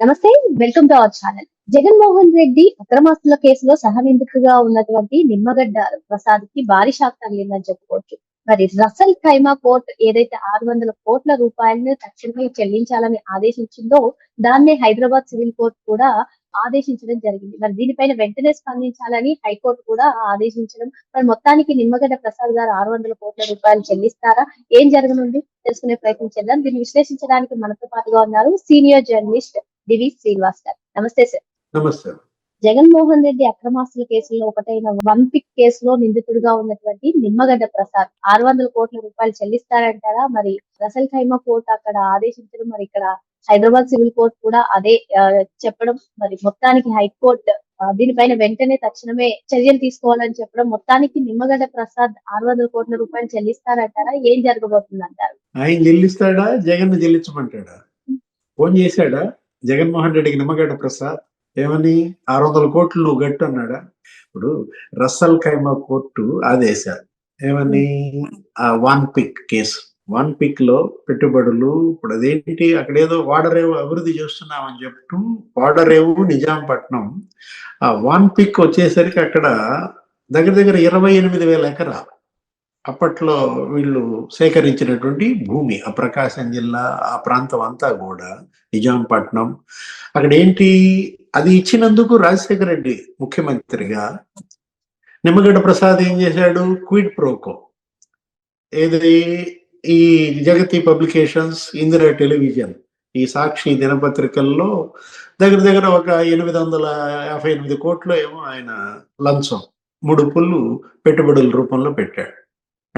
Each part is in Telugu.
నమస్తే welcome to our channel Jaganmohan Reddy అక్రమాస్తుల కేసులో సహనిందితుగా ఉన్నటువంటి నిమ్మగడ్డ ప్రసాద్కి భారీ షాక్ తగిలిందని చెప్పుకోవచ్చు. మరి రసల్ ఖైమా కోర్ట్ ఏదైతే ఆరు వందల కోట్ల రూపాయలను తక్షణమే చెల్లించాలని ఆదేశించిందో దాన్నే హైదరాబాద్ సివిల్ కోర్ట్ కూడా ఆదేశించడం జరిగింది. మరి దీనిపైన వెంటనే స్పందించాలని హైకోర్టు కూడా ఆదేశించడం. మరి మొత్తానికి నిమ్మగడ్డ ప్రసాద్ గారు ఆరు వందల కోట్ల రూపాయలు చెల్లిస్తారా? ఏం జరగనుంది? తెలుసుకునే ప్రయత్నం చేద్దాం. దీన్ని విశ్లేషించడానికి మనతో పాటుగా ఉన్నారు సీనియర్ జర్నలిస్ట్ డివి శ్రీనివాస్ గారు నమస్తే సార్. నమస్తే. జగన్మోహన్ రెడ్డి అక్రమాస్తుల కేసులో ఒకటైన వన్ పిక్ కేసులో నిందితుడిగా ఉన్నటువంటి నిమ్మగడ్డ ప్రసాద్. ఆరు వందల కోట్ల రూపాయలు చెల్లిస్తారంటారా? మరి రసల్ ఖైమా కోర్టు అక్కడ ఆదేశించడం మరి ఇక్కడ హైదరాబాద్ సివిల్ కోర్టు కూడా అదే చెప్పడం మరి మొత్తానికి హైకోర్టు దీనిపైన వెంటనే తక్షణమే చర్యలు తీసుకోవాలని చెప్పడం మొత్తానికి నిమ్మగడ్డ ప్రసాద్ ఆరు వందల కోట్ల రూపాయలు చెల్లిస్తారంటారా? ఏం జరగబోతుంది అంటారు ఆయన చెల్లిస్తాడా? జగన్ చెల్లించమంటాడా? ఫోన్ చేశాడా? జగన్మోహన్ రెడ్డికి నిమ్మగడ్డ ప్రసాద్. ఏమని? ఆరు వందల కోట్లు నువ్వు గట్టు అన్నాడా? ఇప్పుడు రస్సల్ ఖైమా కోర్టు ఆదేశాలు. ఏమని? ఆ వన్ పిక్ కేసు. వన్ పిక్లో పెట్టుబడులు ఇప్పుడు అదేంటి? అక్కడేదో వాడరేవు అభివృద్ధి చేస్తున్నామని చెప్తూ వాడరేవు నిజాంపట్నం. ఆ వన్ పిక్ వచ్చేసరికి అక్కడ దగ్గర దగ్గర ఇరవై ఎనిమిది వేల ఎకరాలు. అప్పట్లో వీళ్ళు సేకరించినటువంటి భూమి ఆ ప్రకాశం జిల్లా ఆ ప్రాంతం అంతా కూడా నిజాంపట్నం. అక్కడ ఏంటి? అది ఇచ్చినందుకు రాజశేఖర రెడ్డి ముఖ్యమంత్రిగా. నిమ్మగడ్డ ప్రసాద్ ఏం చేశాడు? Quid pro quo. ఏది? ఈ జగతి పబ్లికేషన్స్ ఇందిరా టెలివిజన్. ఈ సాక్షి దినపత్రికల్లో దగ్గర దగ్గర ఒక ఎనిమిది వందల యాభై ఎనిమిది కోట్లు ఏమో ఆయన లంచం. ముడుపులు పెట్టుబడుల రూపంలో పెట్టాడు.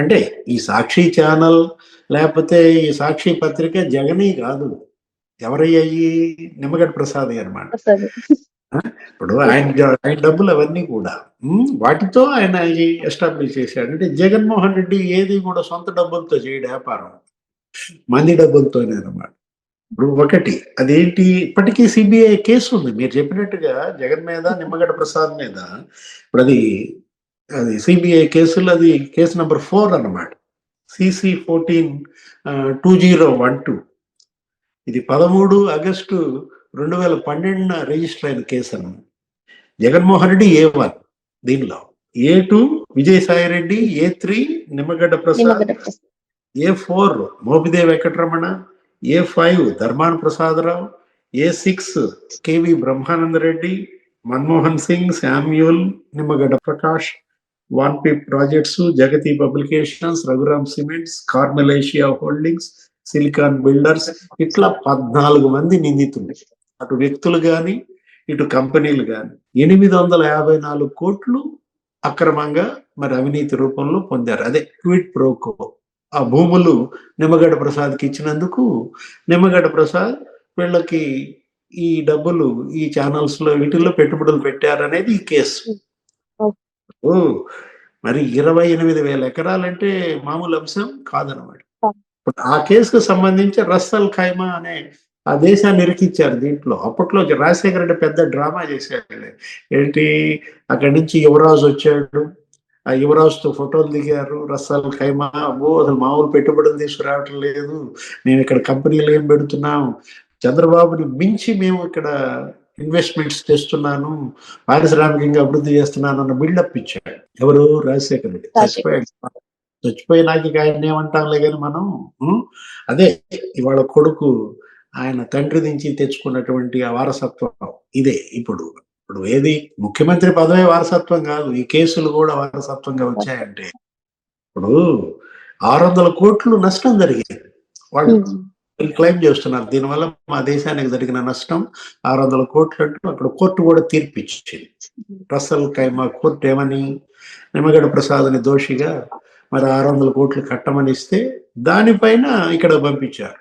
అంటే ఈ సాక్షి ఛానల్ లేకపోతే ఈ సాక్షి పత్రిక జగనీ కాదు. ఎవరయ్యాయి నిమ్మగడ్డ ప్రసాద్ అనమాట ఇప్పుడు ఆయన ఆయన డబ్బులు అవన్నీ కూడా వాటితో ఆయన ఎస్టాబ్లిష్ చేశాడు. అంటే జగన్మోహన్ రెడ్డి ఏది కూడా సొంత డబ్బులతో చేయడు వ్యాపారం. మంది డబ్బులతోనే అనమాట ఇప్పుడు ఒకటి అదేంటి ఇప్పటికీ సిబిఐ కేసు ఉంది. మీరు చెప్పినట్టుగా జగన్ మీద నిమ్మగడ్డ ప్రసాద్ మీద ఇప్పుడు అది అది సిబిఐ కేసులు అది కేసు నెంబర్ ఫోర్ అన్నమాట. CC fourteen two zero one two ఇది పదమూడు ఆగస్టు రెండు వేల పన్నెండున రిజిస్టర్ అయిన కేసు అన్నమాట. జగన్మోహన్ రెడ్డి ఏ వన్ దీనిలో. A two Vijayasai Reddy A three Nimmagadda Prasad Nimmagadda Prasad. A four Mopidevi Venkataramana A five Dharmana Prasadarao A six K V Brahmananda Reddy Manmohan Singh Samuel Nimmagadda Prakash one P projects Jagati publications Raghuram cements Carmel Asia holdings silicon builders ఇట్లా పద్నాలుగు మంది నిందితులు. అటు వ్యక్తులు కానీ ఇటు కంపెనీలు కానీ ఎనిమిది వందల యాభై నాలుగు కోట్లు అక్రమంగా మరి అవినీతి రూపంలో పొందారు. అదే క్విట్ ప్రోకో. ఆ భూములు నిమ్మగడ్డ ప్రసాద్కి ఇచ్చినందుకు నిమ్మగడ్డ ప్రసాద్ వీళ్ళకి ఈ డబ్బులు ఈ ఛానల్స్లో వీటిల్లో పెట్టుబడులు పెట్టారనేది ఈ కేసు. ఓ మరి ఇరవై ఎనిమిది వేల ఎకరాలంటే మామూలు అంశం కాదనమాట ఆ కేసుకు సంబంధించి రస్సల్ ఖైమా అనే ఆ దేశాన్ని ఇరికిచ్చారు దీంట్లో. అప్పట్లో రాజశేఖర రెడ్డి పెద్ద డ్రామా చేశాడు. ఏంటి? అక్కడి నుంచి యువరాజు వచ్చాడు. ఆ యువరాజుతో ఫోటోలు దిగారు. రస్సల్ ఖైమా అబ్బో అసలు మామూలు పెట్టుబడులు తీసుకురావటం లేదు. మేము ఇక్కడ కంపెనీలు ఏం పెడుతున్నాం? చంద్రబాబుని మించి మేము ఇక్కడ ఇన్వెస్ట్మెంట్స్ చేస్తున్నాను పారిశ్రామికంగా అభివృద్ధి చేస్తున్నాను అన్న బిల్డప్ ఇచ్చాడు. ఎవరు? రాజశేఖర రెడ్డి. చచ్చిపోయాడు. చచ్చిపోయినాక ఇక ఆయన ఏమంటాంలే కానీ మనం? అదే ఇవాళ కొడుకు ఆయన తండ్రి నుంచి తెచ్చుకున్నటువంటి ఆ వారసత్వం ఇదే ఇప్పుడు. ఇప్పుడు ఏది? ముఖ్యమంత్రి పదవే వారసత్వం కాదు. ఈ కేసులు కూడా వారసత్వంగా వచ్చాయంటే. ఇప్పుడు ఆరు వందల కోట్లు నష్టం జరిగింది. వాళ్ళు క్లెయిమ్ చేస్తున్నారు దీనివల్ల మా దేశానికి జరిగిన నష్టం ఆరు వందల కోట్లు అంటూ అక్కడ కోర్టు కూడా తీర్పు ఇచ్చింది రసల్ కైమా కోర్టు ఏమని? నిమ్మగడ్డ ప్రసాద్ని దోషిగా మరి ఆరు వందల కోట్లు కట్టమని ఇస్తే దానిపైన ఇక్కడ పంపించారు.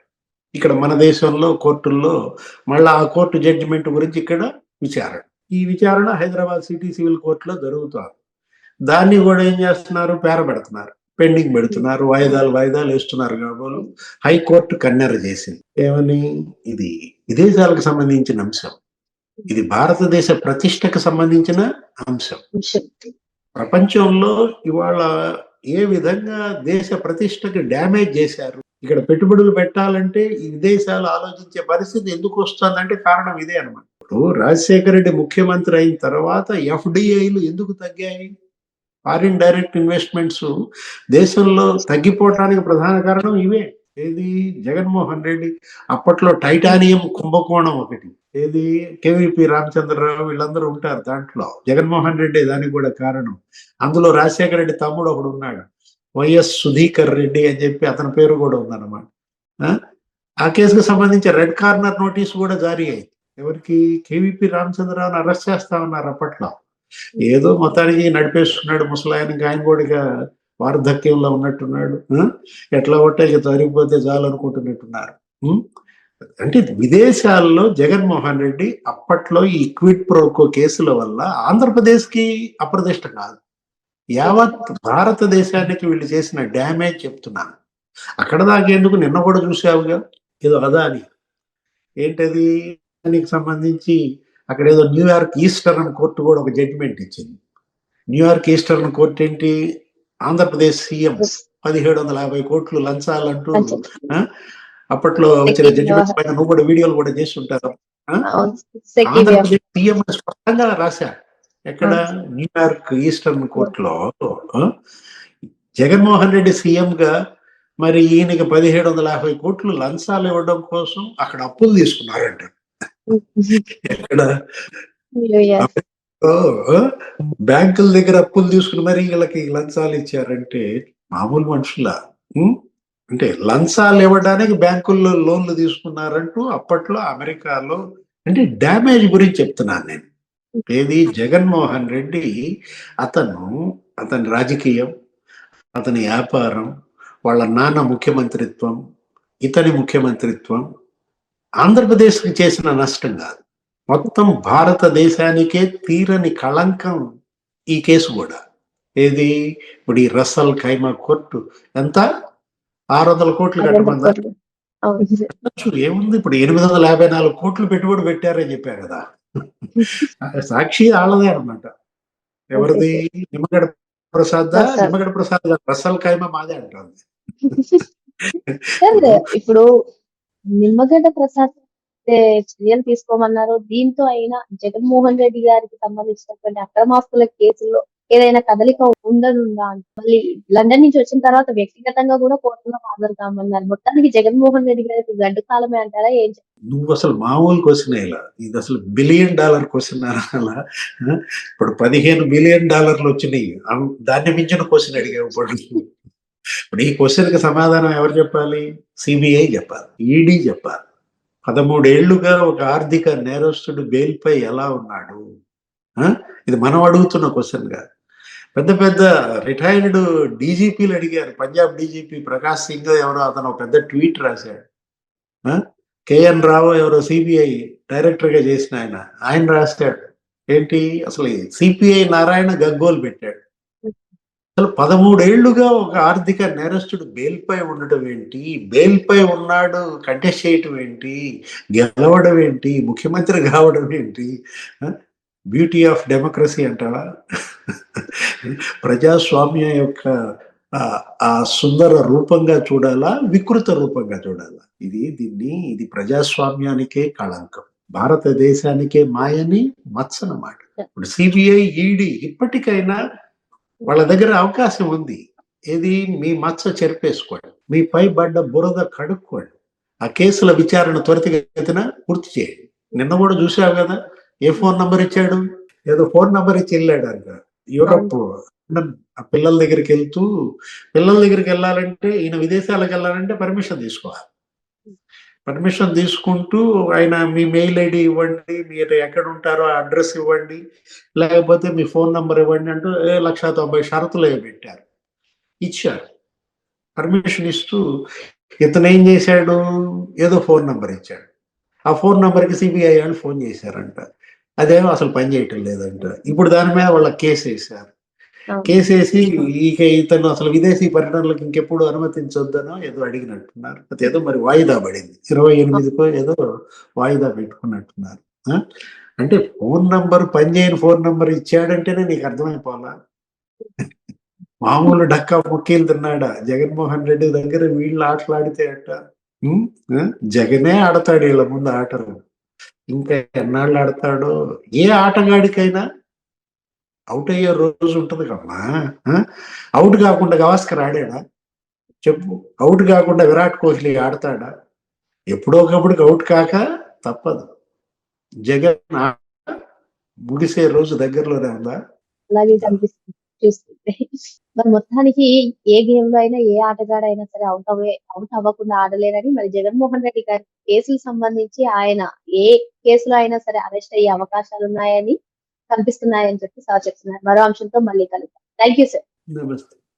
ఇక్కడ మన దేశంలో కోర్టుల్లో మళ్ళా ఆ కోర్టు జడ్జిమెంట్ గురించి ఇక్కడ విచారణ. ఈ విచారణ హైదరాబాద్ సిటీ సివిల్ కోర్టులో జరుగుతుంది. దాన్ని కూడా ఏం చేస్తున్నారు? పేరబెడుతున్నారు. పెండింగ్ పెడుతున్నారు వాయిదాలు వాయిదాలు వేస్తున్నారు కాబోలు హైకోర్టు కన్నెర చేసింది. ఏమని? ఇది విదేశాలకు సంబంధించిన అంశం. ఇది భారతదేశ ప్రతిష్టకు సంబంధించిన అంశం. ప్రపంచంలో ఇవాళ ఏ విధంగా దేశ ప్రతిష్టకు డ్యామేజ్ చేశారు? ఇక్కడ పెట్టుబడులు పెట్టాలంటే ఈ విదేశాలు ఆలోచించే పరిస్థితి ఎందుకు వస్తుందంటే కారణం ఇదే అనమాట ఇప్పుడు రాజశేఖర రెడ్డి ముఖ్యమంత్రి అయిన తర్వాత ఎఫ్డిఐలు ఎందుకు తగ్గాయి? ఫారిన్ డైరెక్ట్ ఇన్వెస్ట్మెంట్స్ దేశంలో తగ్గిపోవటానికి ప్రధాన కారణం ఇవే. ఏది? జగన్మోహన్ రెడ్డి అప్పట్లో టైటానియం కుంభకోణం ఒకటి. ఏది? కేవీపీ రామచంద్రరావు వీళ్ళందరూ ఉంటారు దాంట్లో. జగన్మోహన్ రెడ్డి దానికి కూడా కారణం. అందులో రాజశేఖర రెడ్డి తమ్ముడు ఒకడు ఉన్నాడు. వైఎస్ సుధీకర్ రెడ్డి అని చెప్పి అతని పేరు కూడా ఉందన్నమాట. ఆ? కేసుకు సంబంధించి రెడ్ కార్నర్ నోటీస్ కూడా జారీ అయింది. ఎవరికి? కేవీపీ రామచంద్రరావుని అరెస్ట్ చేస్తా ఉన్నారు అప్పట్లో. ఏదో మొత్తానికి నడిపేస్తున్నాడు ముసలాయన ఆయన కూడా ఇక వార్ధక్యంలో ఉన్నట్టున్నాడు ఎట్లా కొట్టే ఇక జరిగిపోతే చాలు అనుకుంటున్నట్టున్నారు. అంటే విదేశాల్లో జగన్మోహన్ రెడ్డి అప్పట్లో ఈ క్విట్ ప్రోకో కేసుల వల్ల ఆంధ్రప్రదేశ్కి అప్రదిష్ట కాదు. యావత్ భారతదేశానికి వీళ్ళు చేసిన డ్యామేజ్ చెప్తున్నాను. అక్కడ దాకేందుకు నిన్న కూడా చూసావుగా. ఏదో అదాని. ఏంటది? దానికి సంబంధించి అక్కడ ఏదో న్యూయార్క్ ఈస్టర్న్ కోర్టు కూడా ఒక జడ్జిమెంట్ ఇచ్చింది. న్యూయార్క్ ఈస్టర్న్ కోర్టు ఏంటి? ఆంధ్రప్రదేశ్ సీఎం పదిహేడు వందల యాభై కోట్లు లంచాలంటూ అప్పట్లో వచ్చిన జడ్జిమెంట్ పైన నువ్వు కూడా వీడియోలు కూడా చేసి ఉంటారు ఆంధ్రప్రదేశ్ సీఎం స్పష్టంగా రాశారు ఎక్కడ? న్యూయార్క్ ఈస్టర్న్ కోర్టులో జగన్మోహన్ రెడ్డి సీఎం గా మరి ఈయనకి పదిహేడు వందల యాభై కోట్లు లంచాలు ఇవ్వడం కోసం అక్కడ అప్పులు తీసుకున్నారంట. ఎక్కడ? బ్యాంకుల దగ్గర అప్పులు తీసుకుని మరి వీళ్ళకి లంచాలు ఇచ్చారంటే మామూలు మనుషుల? అంటే లంచాలు ఇవ్వడానికి బ్యాంకుల్లో లోన్లు తీసుకున్నారంటూ అప్పట్లో అమెరికాలో అంటే డ్యామేజ్ గురించి చెప్తున్నాను నేను. ఏది? జగన్మోహన్ రెడ్డి అతను అతని రాజకీయం అతని వ్యాపారం వాళ్ళ నాన్న ముఖ్యమంత్రిత్వం ఇతని ముఖ్యమంత్రిత్వం ఆంధ్రప్రదేశ్కి చేసిన నష్టం కాదు. మొత్తం భారతదేశానికే తీరని కళంకం ఈ కేసు కూడా. ఏది? ఇప్పుడు ఈ రసల్ ఖైమా కోర్టు. ఎంత? ఆరు వందల కోట్లు. కట్టమన్నారు. ఏముంది? ఇప్పుడు ఎనిమిది వందల యాభై నాలుగు కోట్లు పెట్టుబడి పెట్టారని చెప్పారు కదా. సాక్షి ఆళ్ళదే అనమాట ఎవరిది? Nimmagadda Prasad. Nimmagadda Prasad. Ras Al Khaimah మాదే అంటుంది ఇప్పుడు నిమ్మగడ్డ ప్రసాద్ చర్యలు తీసుకోమన్నారు. దీంతో అయినా జగన్మోహన్ రెడ్డి గారికి సంబంధించినటువంటి అక్రమాస్తుల కేసుల్లో ఏదైనా కదలిక ఉండనుందా మళ్ళీ లండన్ నుంచి వచ్చిన తర్వాత వ్యక్తిగతంగా కూడా కోర్టులో హాజరు కామన్నారు. మొత్తానికి జగన్మోహన్ రెడ్డి గారికి గడ్డు కాలమే అంటారా ఏం నువ్వు అసలు మామూలు క్వశ్చన్ ఇలా. ఇది అసలు బిలియన్ డాలర్ క్వశ్చన్ అలా. ఇప్పుడు పదిహేను బిలియన్ డాలర్లు వచ్చినాయి. దాన్ని మించిన క్వశ్చన్ అడిగావు ఇప్పుడు. ఇప్పుడు ఈ క్వశ్చన్కి సమాధానం ఎవరు చెప్పాలి? సిబిఐ చెప్పాలి ఈడీ చెప్పాలి. పదమూడేళ్ళుగా ఒక ఆర్థిక నేరస్తుడు బెయిల్పై ఎలా ఉన్నాడు? ఇది మనం అడుగుతున్న క్వశ్చన్ కాదు పెద్ద పెద్ద రిటైర్డ్ డీజీపీలు అడిగారు. పంజాబ్ డీజీపీ ప్రకాష్ సింగ్ ఎవరో అతను ఒక పెద్ద ట్వీట్ రాశాడు. ఆ? కేఎన్ రావు ఎవరో సిబిఐ డైరెక్టర్గా చేసిన ఆయన ఆయన రాశాడు ఏంటి? అసలు సిపిఐ నారాయణ గగ్గోలు పెట్టాడు. అసలు పదమూడేళ్ళుగా ఒక ఆర్థిక నేరస్తుడు బెయిల్పై ఉండటం ఏంటి? బెయిల్పై ఉన్నాడు కంటెస్ట్ చేయటం ఏంటి? గెలవడం ఏంటి? ముఖ్యమంత్రి కావడం ఏంటి? బ్యూటీ ఆఫ్ డెమోక్రసీ అంటావా? ప్రజాస్వామ్యం యొక్క ఆ- సుందర రూపంగా చూడాలా? వికృత రూపంగా చూడాలా? ఇది దీన్ని ఇది ప్రజాస్వామ్యానికే కళంకం. భారతదేశానికే మాయని మత్సనమాట ఇప్పుడు సిబిఐ ఈడీ ఇప్పటికైనా వాళ్ళ దగ్గర అవకాశం ఉంది. ఏది? మీ మచ్చ చెరిపేసుకోండి. మీ పై పడ్డ బురద కడుక్కోండి. ఆ కేసుల విచారణ త్వరితగతిన పూర్తి చేయండి. నిన్న కూడా చూసావు కదా ఏ ఫోన్ నంబర్ ఇచ్చాడు? ఏదో ఫోన్ నంబర్ ఇచ్చి వెళ్ళాడు అంట యూరప్ ఆ పిల్లల దగ్గరికి వెళ్తూ పిల్లల దగ్గరికి వెళ్ళాలంటే ఈయన విదేశాలకు వెళ్ళాలంటే పర్మిషన్ తీసుకోవాలి. పర్మిషన్ తీసుకుంటూ ఆయన మీ మెయిల్ ఐడి ఇవ్వండి మీరు ఎక్కడ ఉంటారో ఆ అడ్రస్ ఇవ్వండి లేకపోతే మీ ఫోన్ నెంబర్ ఇవ్వండి అంటూ ఏ లక్ష తొంభై షరతులు పెట్టారు. ఇచ్చారు. పర్మిషన్ ఇస్తూ ఇతను ఏం చేశాడు? ఏదో ఫోన్ నెంబర్ ఇచ్చాడు. ఆ ఫోన్ నెంబర్కి సిబిఐ వాళ్ళు ఫోన్ చేశారంట. అదేమో అసలు పని చేయటం లేదంట. ఇప్పుడు దాని మీద వాళ్ళ కేసు వేశారు. కేసేసి ఇక ఇతను అసలు విదేశీ పర్యటనలకు ఇంకెప్పుడు అనుమతించొద్దనో ఏదో అడిగినట్టున్నారు. అది ఏదో మరి వాయిదా పడింది. ఇరవై ఎనిమిదికో ఏదో వాయిదా పెట్టుకున్నట్టున్నారు. అంటే ఫోన్ నంబర్ పనిచేయని ఫోన్ నంబర్ ఇచ్చాడంటేనే నీకు అర్థమైపోవాలా? మామూలు డక్కా ముక్కీలు తిన్నాడా? జగన్మోహన్ రెడ్డి దగ్గర వీళ్ళు ఆటలాడితే అట్ట జగనే ఆడతాడు వీళ్ళ ముందు ఆటలు. ఇంకా ఎన్నాళ్ళు ఆడతాడో? ఏ ఆటగాడికైనా అవుట్ అయ్యే రోజు ఉంటుంది కమ్మా అవుట్ కాకుండా గవాస్కర్ ఆడాడా? చెప్పు. అవుట్ కాకుండా విరాట్ కోహ్లీ ఆడతాడా? ఎప్పుడో ఒకప్పుడు అవుట్ కాక తప్పదు. జగన్ ముగిసే రోజు దగ్గరలోనే ఉందా? అలాగే కనిపిస్తుంది. చూస్తుంటే. మరి మొత్తానికి ఏ గేమ్లో అయినా ఏ ఆటగాడైనా సరే అవుట్ అవే అవుట్ అవ్వకుండా ఆడలేరని మరి జగన్మోహన్ రెడ్డి గారి కేసులు సంబంధించి ఆయన ఏ కేసులో అయినా సరే అరెస్ట్ అయ్యే అవకాశాలు ఉన్నాయని కనిపిస్తున్నాయని చెప్పి సార్ చెప్తున్నారు. మరో అంశంతో మళ్ళీ కలుద్దాం. థ్యాంక్ యూ సార్ నమస్తే